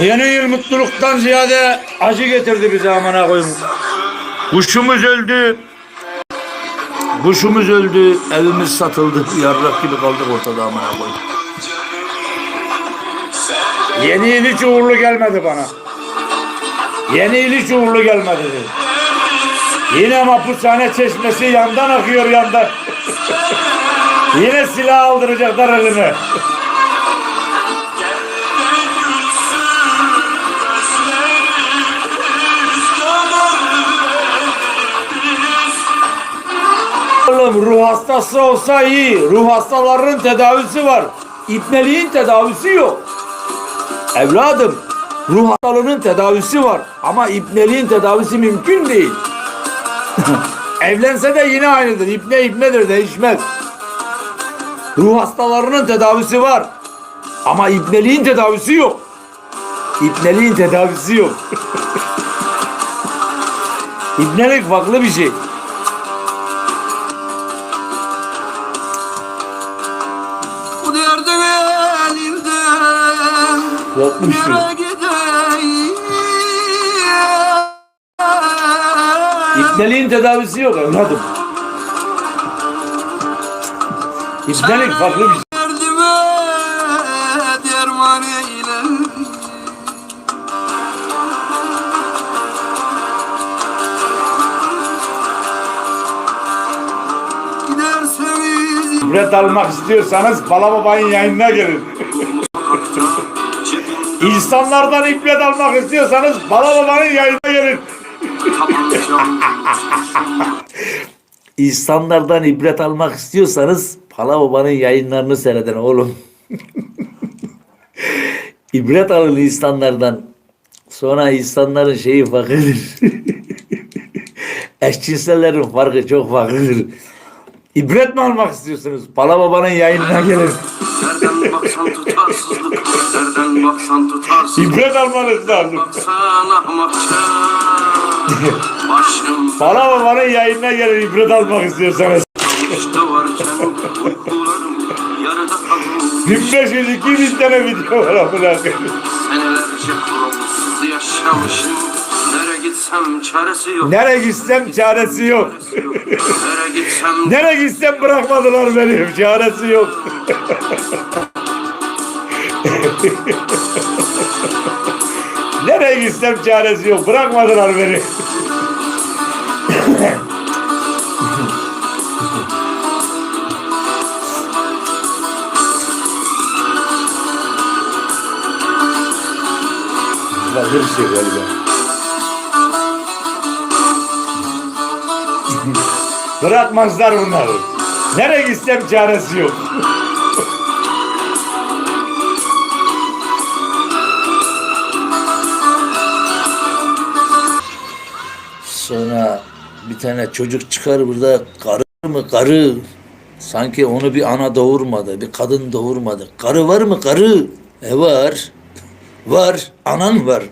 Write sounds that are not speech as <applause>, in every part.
Yeni yıl mutluluktan ziyade acı getirdi bize amına koyayım. Kuşumuz öldü. Kuşumuz öldü. Evimiz satıldı. <laughs> Yarrak gibi kaldık ortada amına koyayım. Yeni yıl hiç uğurlu gelmedi bana. Yeni yıl hiç uğurlu gelmedi. Yine mapushane çeşmesi yandan akıyor yandan. <laughs> Yine silah aldıracaklar eline. Ruh hastası olsa iyi. Ruh hastalarının tedavisi var. İpneliğin tedavisi yok. Evladım ruh hastalığının tedavisi var. Ama ipneliğin tedavisi mümkün değil. <laughs> Evlense de yine aynıdır. İpne ipnedir değişmez. Ruh hastalarının tedavisi var. Ama ipneliğin tedavisi yok. İpneliğin tedavisi yok. <laughs> İpnelik farklı bir şey. Derdin Yapmışsın. Yere gideyim İpneliğin tedavisi yok evladım. İpnelik farklı bir şey. İbret almak istiyorsanız Balababay'ın yayınına gelin. İnsanlardan ibret almak istiyorsanız Balababa'nın yayınına gelin. İnsanlardan ibret almak istiyorsanız Palababa'nın yayınlarını seyredin oğlum. ibret alın insanlardan. Sonra insanların şeyi farklıdır. Eşcinsellerin farkı çok farklıdır. İbret mi almak istiyorsunuz? Palababa'nın yayınına gelin. Nereden baksan tutarsızlık Nereden baksan tutarsızlık İbret almanız lazım. Baksana mahça Başım Palababa'nın yayınına gelin ibret almak istiyorsanız. işte varken Uykularım yarıda kalmış 1500 2000 tane video var amına koyayım. Senelerce gitsem çaresi yok Nereye gitsem çaresi yok. Nereye gitsem Nereye gitsem bırakmadılar beni. Çaresi yok. Nereye gitsem çaresi yok. Bırakmadılar beni. Bakır şey galiba. Bırakmazlar bunları. Nereye gitsem çaresi yok. Sonra bir tane çocuk çıkar burada karı mı karı. Sanki onu bir ana doğurmadı, bir kadın doğurmadı. Karı var mı karı? E var. Var. Anan var.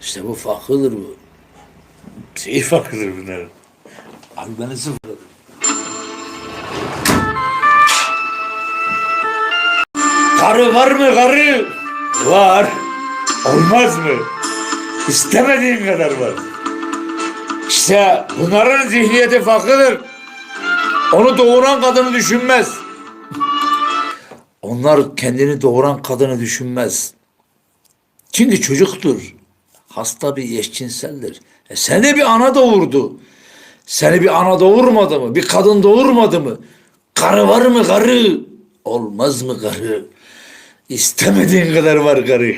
İşte bu fakıdır bu. Şey fakıdır bunlar. Beni sıfırladı. Karı var mı karı? Var. Olmaz mı? İstemediğin kadar var. İşte bunların zihniyeti farklıdır. Onu doğuran kadını düşünmez. Onlar kendini doğuran kadını düşünmez. Çünkü çocuktur. Hasta bir eşcinseldir. E seni bir ana doğurdu. Seni bir ana doğurmadı mı? Bir kadın doğurmadı mı? Karı var mı karı? Olmaz mı karı? İstemediğin kadar var karı.